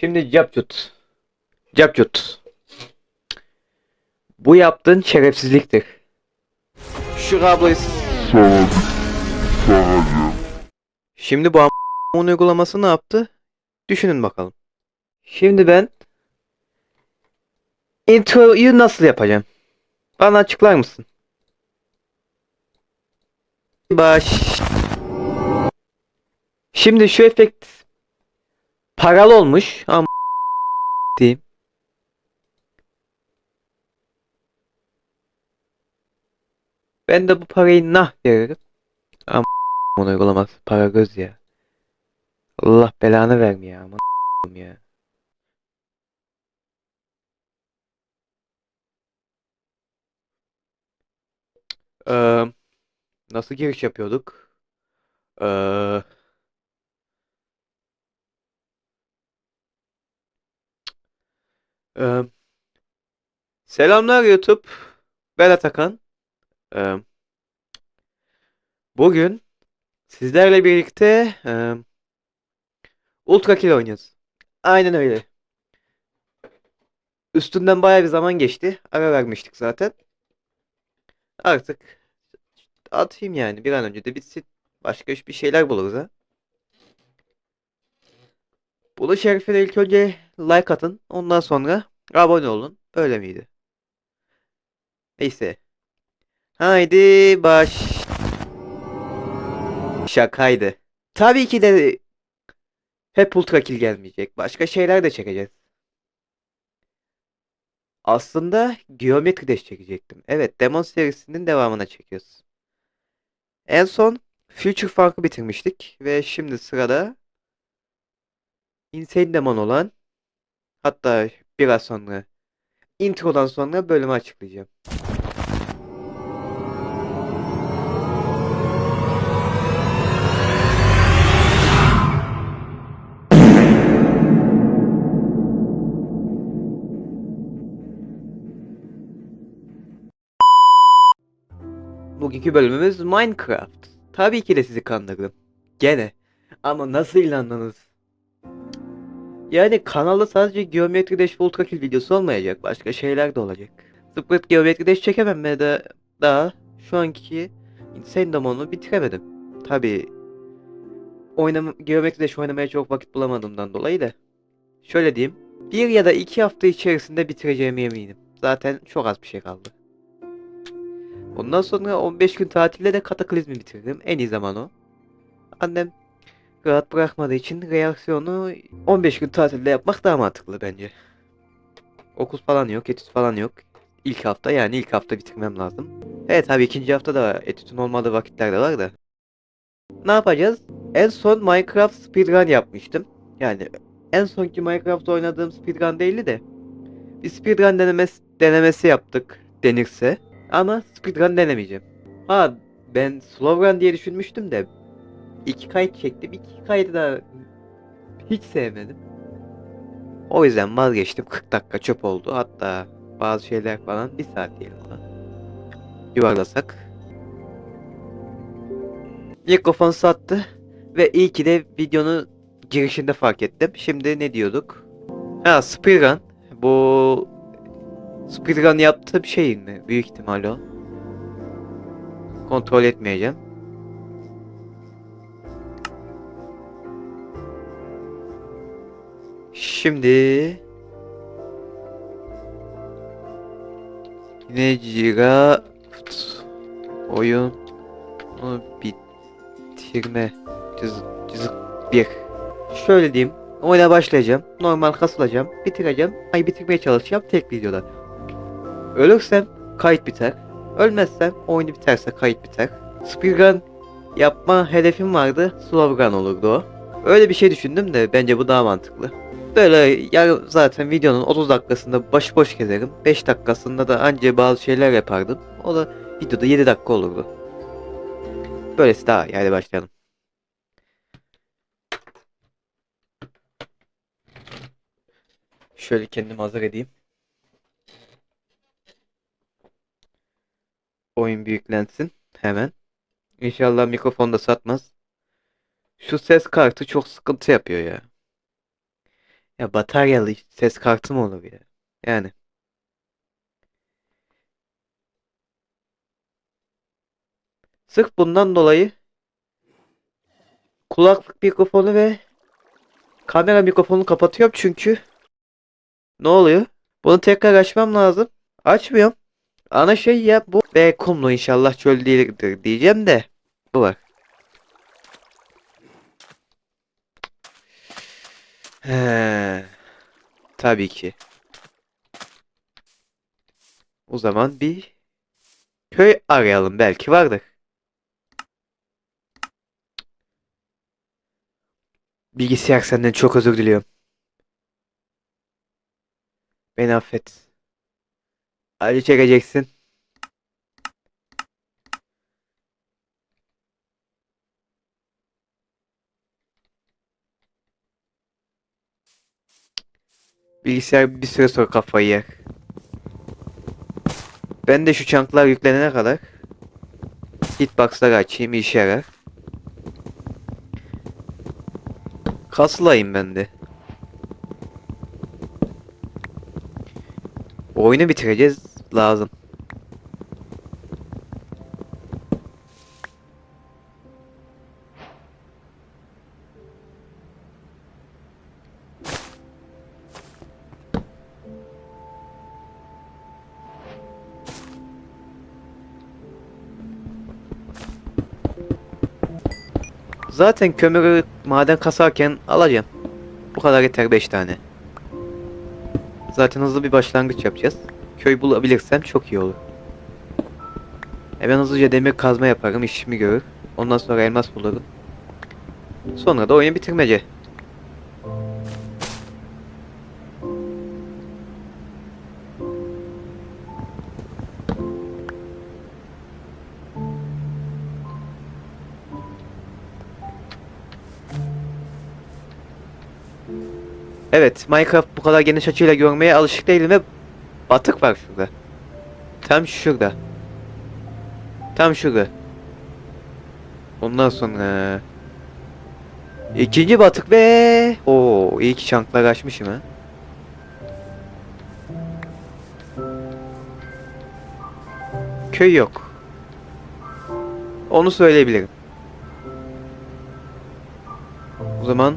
Şimdi Capcut. Capcut. Bu yaptığın şerefsizliktir. Şu kabloyu... Şimdi bu am- uygulaması ne yaptı? Düşünün bakalım. Şimdi ben introyu nasıl yapacağım? Bana açıklar mısın? Baş. Şimdi şu efekt paralı olmuş ama diyeyim. Ben de bu parayı nah veririm. Ama bunu uygulaması para göz ya. Allah belanı vermiyor ama ya. Eee nasıl giriş yapıyorduk? Eee eee, selamlar YouTube. Ben Atakan. Eee, bugün sizlerle birlikte eee Ultra Kill oynuyoruz. Aynen öyle. Üstünden bayağı bir zaman geçti. Ara vermiştik zaten. Artık atayım yani. Bir an önce de bitsin. Başka bir şeyler buluruz ha. Bunu şerifine ilk önce like atın. Ondan sonra abone olun. Öyle miydi? Neyse. Haydi baş. Şakaydı. Tabii ki de hep ultra kill gelmeyecek. Başka şeyler de çekeceğiz. Aslında Geometry Dash çekecektim. Evet, Demon serisinin devamına çekiyoruz. En son Future Funk'ı bitirmiştik ve şimdi sırada Insane olan hatta biraz sonra introdan sonra bölümü açıklayacağım. Bugünkü bölümümüz Minecraft. Tabii ki de sizi kandırdım. Gene. Ama nasıl inandınız? Yani kanalda sadece Geometry Dash Kill videosu olmayacak. Başka şeyler de olacak. Split Geometry Dash çekemem ve de daha şu anki Insane Demon'u bitiremedim. Tabii oynama, Geometry Dash oynamaya çok vakit bulamadığımdan dolayı da. Şöyle diyeyim. Bir ya da iki hafta içerisinde bitireceğime eminim. Zaten çok az bir şey kaldı. Ondan sonra 15 gün tatilde de Kataklizmi bitirdim. En iyi zaman o. Annem rahat bırakmadığı için reaksiyonu 15 gün tatilde yapmak daha mantıklı bence. Okul falan yok, etüt falan yok. İlk hafta yani ilk hafta bitirmem lazım. Evet tabii ikinci hafta da etütün olmadığı vakitler de var da. Ne yapacağız? En son Minecraft speedrun yapmıştım. Yani en sonki Minecraft oynadığım speedrun değildi de. Bir speedrun denemesi, denemesi yaptık denirse. Ama speedrun denemeyeceğim. Ha ben slow run diye düşünmüştüm de iki kayıt çektim. İki kaydı da hiç sevmedim. O yüzden vazgeçtim. 40 dakika çöp oldu. Hatta bazı şeyler falan bir saat diyelim ona. Yuvarlasak. Mikrofon sattı. Ve iyi ki de videonun girişinde fark ettim. Şimdi ne diyorduk? Ha speedrun. Bu speedrun yaptığı bir şey mi? Büyük ihtimal o. Kontrol etmeyeceğim. Şimdi Necira oyun bitirme cız, cızık bir. Şöyle diyeyim. Oyuna başlayacağım. Normal kasılacağım. Bitireceğim. Ay bitirmeye çalışacağım tek videoda. Ölürsem kayıt biter. Ölmezsem oyunu biterse kayıt biter. Speedrun yapma hedefim vardı. Slow run olurdu o. Öyle bir şey düşündüm de bence bu daha mantıklı. Böyle ya zaten videonun 30 dakikasında başıboş gezerim. 5 dakikasında da anca bazı şeyler yapardım. O da videoda 7 dakika olurdu. Böylesi daha iyi. Hadi başlayalım. Şöyle kendimi hazır edeyim. Oyun büyüklensin. Hemen. İnşallah mikrofon da satmaz. Şu ses kartı çok sıkıntı yapıyor ya. Ya bataryalı ses kartı mı olur ya? Yani. Sırf bundan dolayı kulaklık mikrofonu ve kamera mikrofonu kapatıyorum çünkü ne oluyor? Bunu tekrar açmam lazım. Açmıyorum. Ana şey ya bu ve kumlu inşallah çöl değildir diyeceğim de bu var. He, tabii ki. O zaman bir köy arayalım belki vardır. Bilgisayar senden çok özür diliyorum. Beni affet. Acı çekeceksin. Bilgisayar bir süre sonra kafayı yer. Ben de şu çanklar yüklenene kadar hitbox'ları açayım işe yarar. Kasılayım ben de. Oyunu bitireceğiz lazım. Zaten kömürü maden kasarken alacağım. Bu kadar yeter 5 tane. Zaten hızlı bir başlangıç yapacağız. Köy bulabilirsem çok iyi olur. Hemen hızlıca demir kazma yaparım, işimi görür. Ondan sonra elmas bulurum. Sonra da oyunu bitirmece. Evet, Minecraft bu kadar geniş açıyla görmeye alışık değilim ve batık var şurada. Tam şurada. Tam şurada. Ondan sonra ikinci batık ve o iyi ki çanklar açmışım ha. Köy yok. Onu söyleyebilirim. O zaman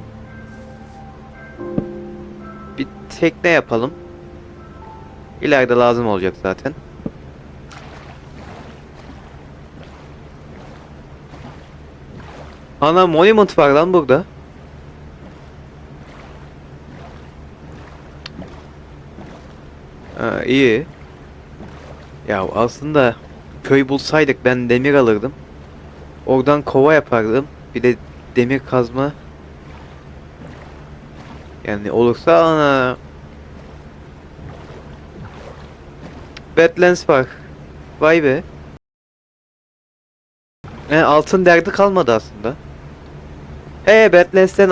tekne yapalım. İleride lazım olacak zaten. Ana monument var lan burada. Ha, iyi. Ya aslında köy bulsaydık ben demir alırdım. Oradan kova yapardım. Bir de demir kazma. Yani olursa ana. Badlands var. Vay be. E, altın derdi kalmadı aslında. He Badlands'ten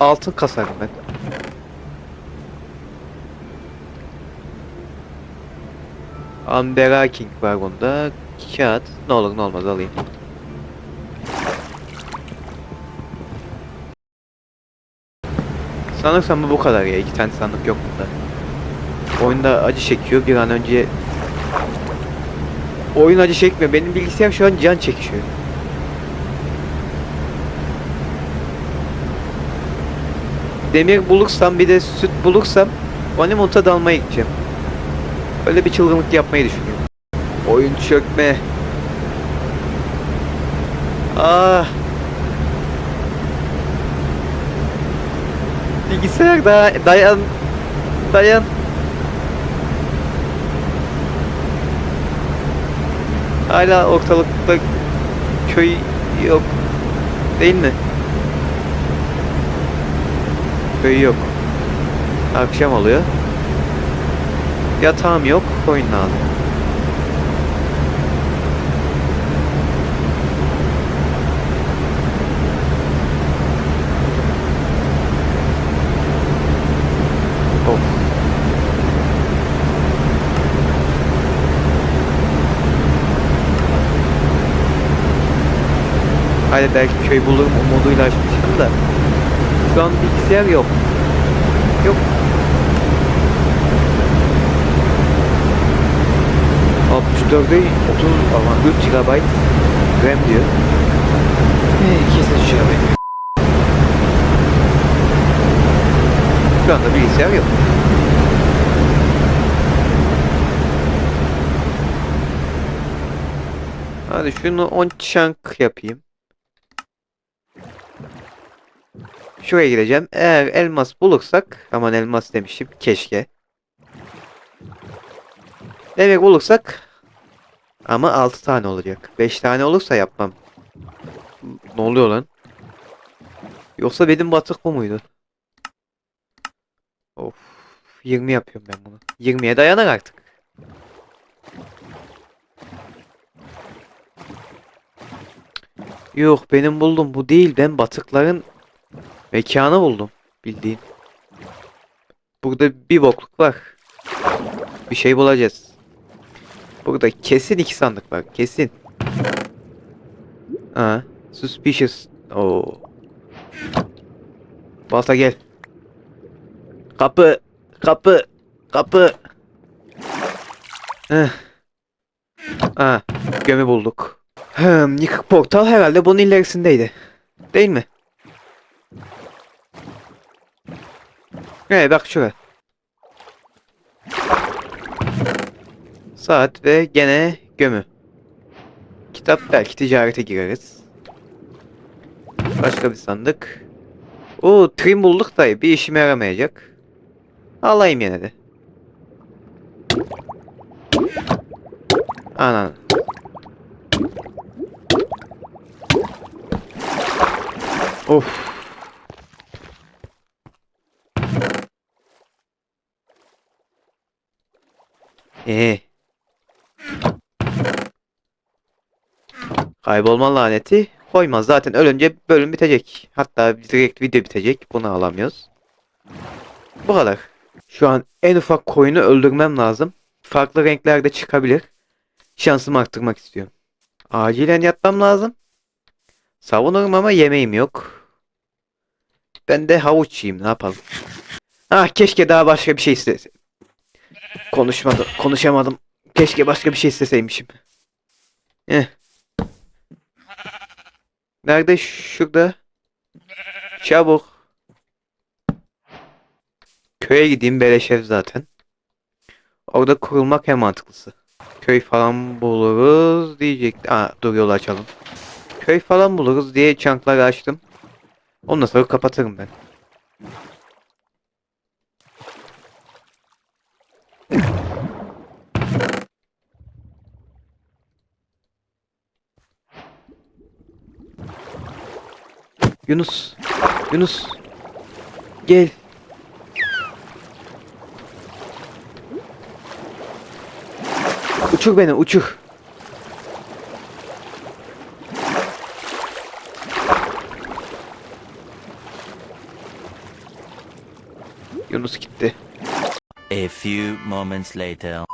altın kasarım ben. Ambera King var bunda. Kağıt. Ne olur ne olmaz alayım. Sanırsam bu bu kadar ya. İki tane sandık yok bunda. Oyunda acı çekiyor. Bir an önce Oyun acı çekmiyor. Benim bilgisayar şu an can çekişiyor. Demir bulursam bir de süt bulursam Honeymoon'a dalmaya gideceğim. Öyle bir çılgınlık yapmayı düşünüyorum. Oyun çökme. Ah. Bilgisayar da dayan. Dayan. Hala ortalıkta köy yok. Değil mi? Köy yok. Akşam oluyor. Yatağım yok, koyun lazım. Hadi belki bir şey bulurum umuduyla açmıştım da. Şu an bilgisayar yok. Yok. Dörde 30 ama 3 GB RAM diyor. Ee, 2 GB. Şu anda bilgisayar yok. Hadi şunu on çank yapayım. Şuraya gideceğim. Eğer elmas bulursak, aman elmas demişim, keşke. Eğer bulursak ama 6 tane olacak. 5 tane olursa yapmam. Ne oluyor lan? Yoksa benim batık bu muydu? Of. 20 yapıyorum ben bunu. 20'ye dayanar artık. Yok benim buldum bu değil. Ben batıkların mekanı buldum. Bildiğin. Burada bir bokluk var. Bir şey bulacağız. Burada kesin iki sandık var. Kesin. Ha, suspicious. Oo. Balta gel. Kapı. Kapı. Kapı. Heh. Ha, gömü bulduk. Hmm, yıkık portal herhalde bunun ilerisindeydi. Değil mi? Evet bak şuraya. Saat ve gene gömü. Kitap belki ticarete gireriz. Başka bir sandık. Oo trim bulduk da bir işime yaramayacak. Alayım yine de. Anan. Of. Ee. Kaybolma laneti koymaz. Zaten ölünce bölüm bitecek. Hatta direkt video bitecek. Bunu alamıyoruz. Bu kadar. Şu an en ufak koyunu öldürmem lazım. Farklı renklerde çıkabilir. Şansımı arttırmak istiyorum. Acilen yatmam lazım. Savunurum ama yemeğim yok. Ben de havuç yiyeyim ne yapalım. Ah keşke daha başka bir şey isteseydim. Konuşmadım, konuşamadım. Keşke başka bir şey isteseymişim. Eh. Nerede? Şurada. Çabuk. Köye gideyim beleş ev zaten. Orada kurulmak en mantıklısı. Köy falan buluruz diyecek. Aa dur yolu açalım. Köy falan buluruz diye çankları açtım. Ondan sonra kapatırım ben. Yunus. Yunus. Gel. Uçur beni uçur. Yunus gitti. A few moments later.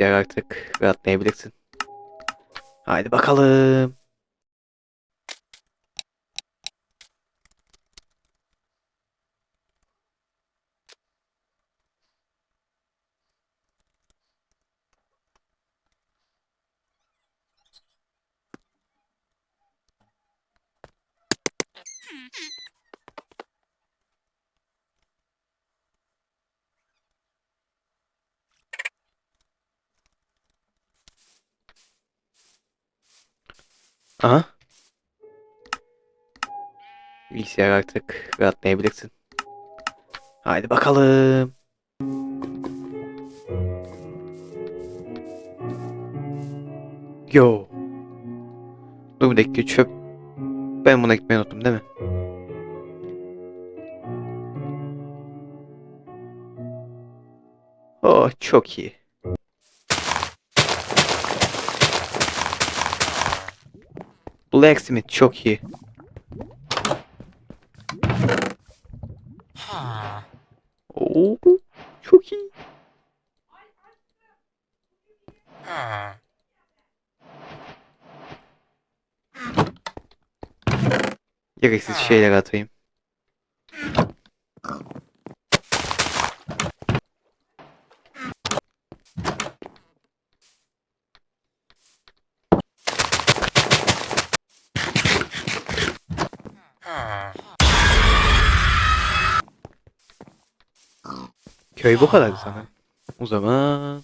Bilgisayar artık rahatlayabilirsin. Haydi bakalım. Aha. Bilgisayar artık rahatlayabilirsin. Haydi bakalım. Yo. Dur bir dakika çöp. Ben buna gitmeyi unuttum değil mi? Oh çok iyi. Blacksmith çok iyi. Oo, çok iyi. Gereksiz şeyler atayım. Köy bu kadardı sana. O zaman...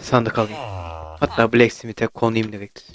Sandık alayım. Hatta Blacksmith'e konayım direkt.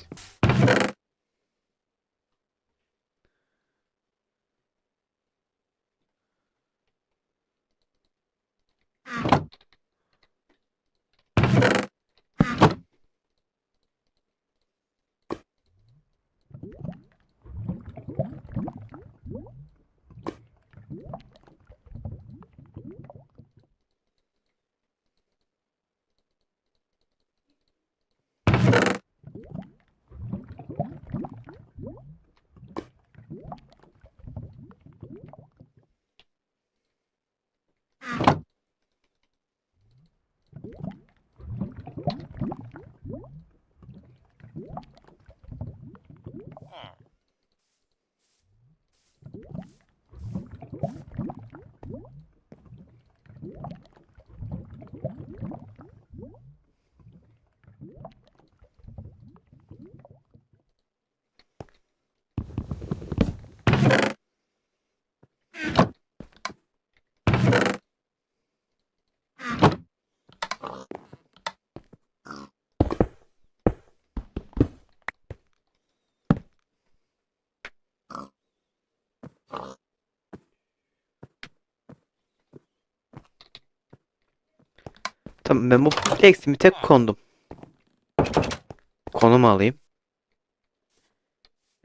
Tamam ben bu Blacksmith'e kondum. Konumu alayım.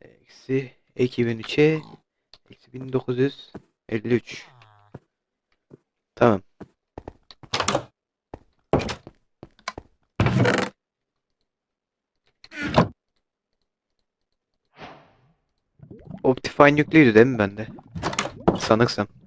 Eksi 2003'e eksi 1953. Tamam. Optifine yüklüydü değil mi bende? Sanırsam.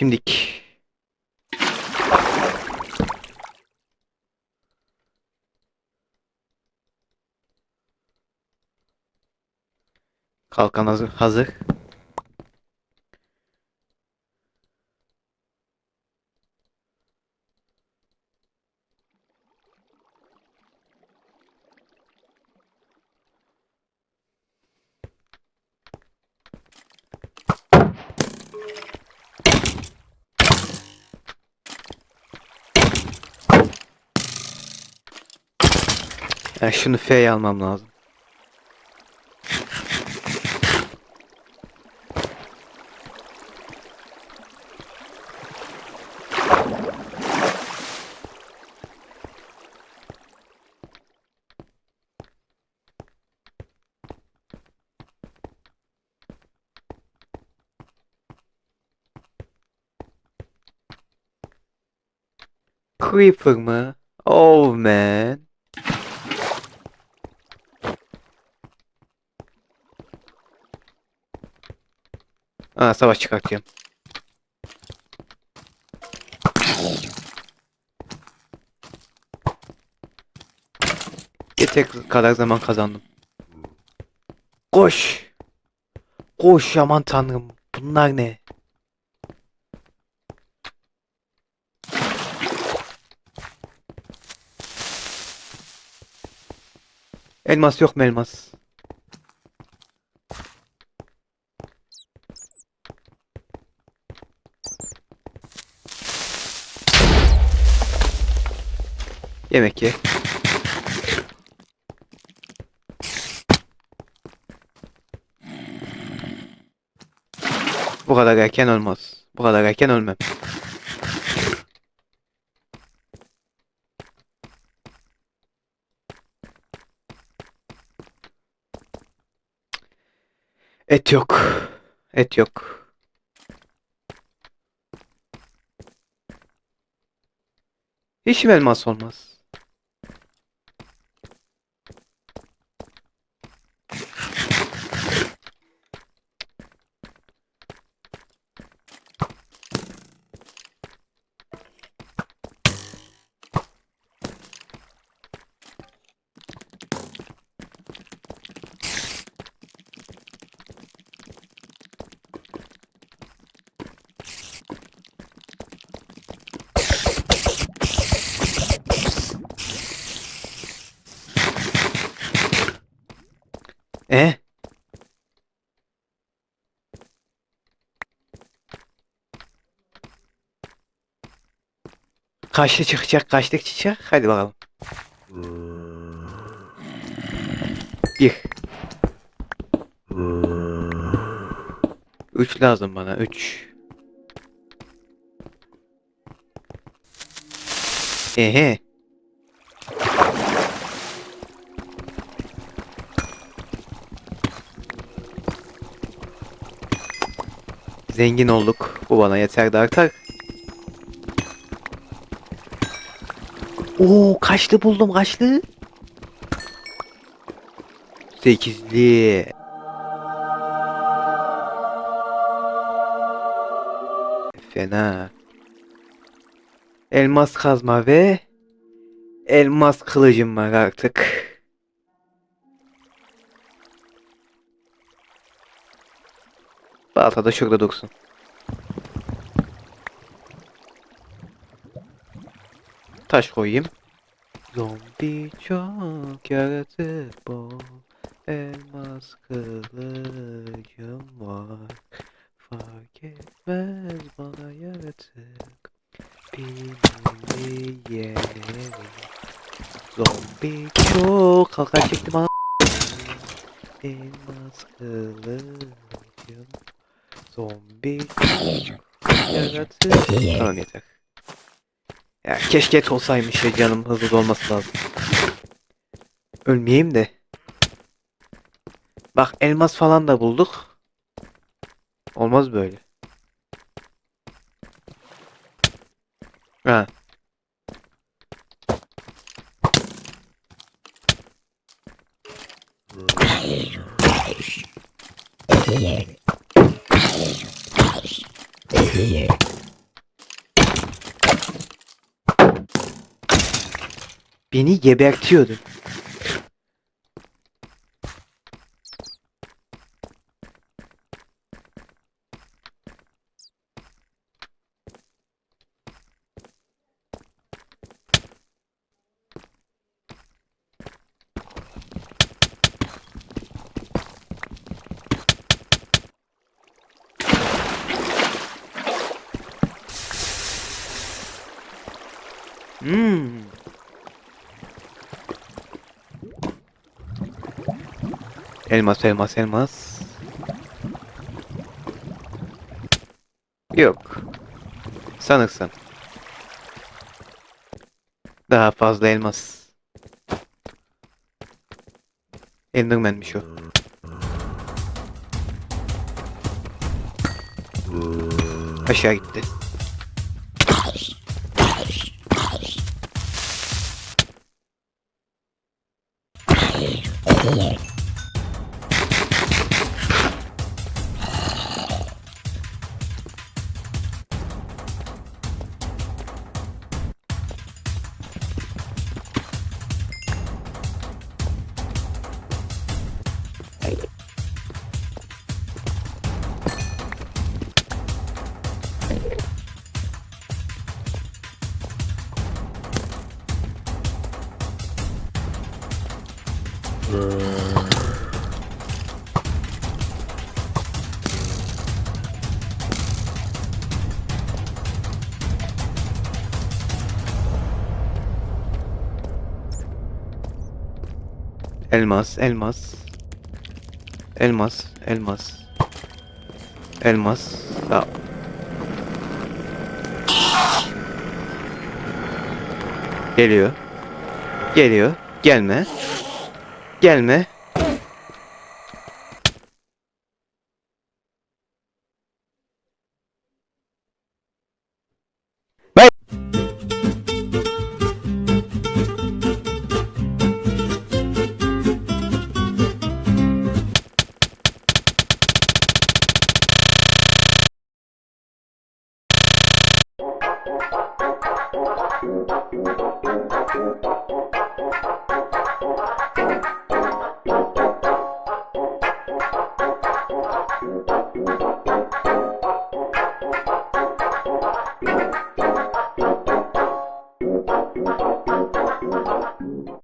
Şimdik. Kalkan hazır. hazır. Ya şunu F'ye almam lazım. Creeper mı? Oh man. Aa savaş çıkartıyorum. Yeter kadar zaman kazandım. Koş. Koş aman tanrım. Bunlar ne? Elmas yok mu elmas? Yemek ye. Bu kadar erken olmaz. Bu kadar erken ölmem. Et yok. Et yok. Hiç elmas olmaz? E? Kaçlı çıkacak, kaçlık çıkacak? Hadi bakalım. Bir. Üç lazım bana, üç. Ehe. Zengin olduk. Bu bana yeter de artar. Oo kaçlı buldum kaçlı? Sekizli. Fena. Elmas kazma ve elmas kılıcım var artık. Balta da şurada dursun. Taş koyayım. Zombi çok yaratık bol. Elmas kılıcım var. Fark etmez bana yaratık. Beni yenerim. Zombi çok kalkan çektim ha. Elmas kılıcım. Zombi yaratık. Tamam yeter. Ya keşke et olsaymış ya canım hızlı olması lazım. Ölmeyeyim de. Bak elmas falan da bulduk. Olmaz böyle. Ha. Beni gebertiyordu. Hmm. Elmas, elmas, elmas. Yok. Sanırsın. Daha fazla elmas. Enderman'miş o. Aşağı gitti. Elmas, elmas. Elmas, elmas. Elmas. Ya. Geliyor. Geliyor. Gelme. Gelme.